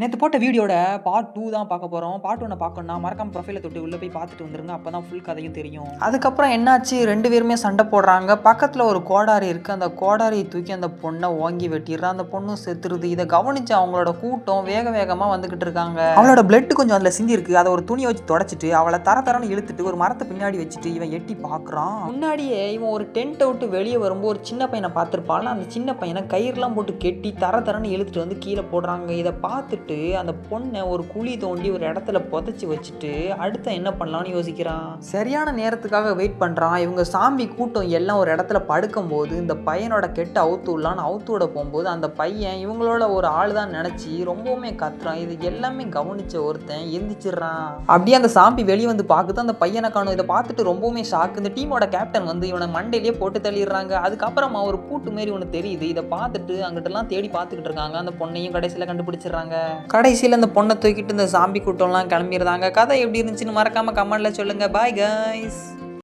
நேற்று போட்ட வீடியோட பார்ட் டூ தான் பார்க்க போகிறோம் பார்ட் ஒன்னை பார்க்கணும்னா மறக்காம ப்ரொஃபைலை தொட்டு உள்ளே போய் பார்த்துட்டு வந்துருங்க. அப்போ தான் ஃபுல் கதையும் தெரியும். அதுக்கப்புறம் என்னாச்சு? ரெண்டு பேருமே சண்டை போடுறாங்க. பக்கத்தில் ஒரு கோடாரி இருக்குது அந்த கோடாரியை தூக்கி அந்த பொண்ணை ஓங்கி வெட்டிடுறா. அந்த பொண்ணும் செத்துருது. இதை கவனிச்சு அவங்களோட கூட்டம் வேக வேகமாக வந்துக்கிட்டு இருக்காங்க. அவளோட பிளட் கொஞ்சம் அதில் சிந்தி இருக்கு அதை ஒரு துணியை வச்சு தொடச்சிட்டு அவளை தர தரன்னு இழுத்துட்டு ஒரு மரத்தை பின்னாடி வச்சுட்டு இவன் எட்டி பார்க்குறான். முன்னாடியே இவன் ஒரு டென்ட் விட்டு வெளியே வரும்போது ஒரு சின்ன பையனை பார்த்துருப்பாள் அந்த சின்ன பையனை கயிறுலாம் போட்டு கெட்டி தர தரன்னு இழுத்துட்டு வந்து கீழே போடுறாங்க. இதை பார்த்துட்டு அந்த பொண்ணை ஒரு குழி தோண்டி ஒரு இடத்துல புதைச்சி வச்சுட்டு அடுத்த என்ன பண்ணலாம்னு யோசிக்கிறான். சரியான நேரத்துக்காக வெயிட் பண்ணுறான் இவங்க சாமி கூட்டம் எல்லாம் ஒரு இடத்துல படுக்கும்போது இந்த பையனோட கெட்ட அவுத்து விடலான்னு அவுத்து விட போகும்போது அந்த பையன் இவங்களோட ஒரு ஆள் தான் நினச்சி ரொம்பவுமே கத்துறான். இது எல்லாமே கவனிச்ச ஒருத்தன் எந்திரிச்சிடுறான். அப்படியே அந்த சாம்பி வெளியே வந்து பார்க்குது. அந்த பையனை காணும். இதை பார்த்துட்டு ரொம்பவுமே ஷாக் இந்த டீமோட கேப்டன் வந்து இவனை மண்டையிலேயே போட்டு தள்ளிடுறாங்க. அதுக்கப்புறமா ஒரு கூட்டு மாரி ஒன்று தெரியுது. இதை பார்த்துட்டு அங்கிட்டலாம் தேடி பார்த்துக்கிட்டு இருக்காங்க. அந்த பொண்ணையும் கடைசியில் கண்டுபிடிச்சிடுறாங்க. கடைசியில் அந்த பொண்ணை தூக்கிட்டு இந்த சாம்பி கூட்டம்லாம் கிளம்பிடுறாங்க கதை எப்படி இருந்துச்சுன்னு மறக்காமல் கமெண்டில் சொல்லுங்கள் பாய் கைஸ்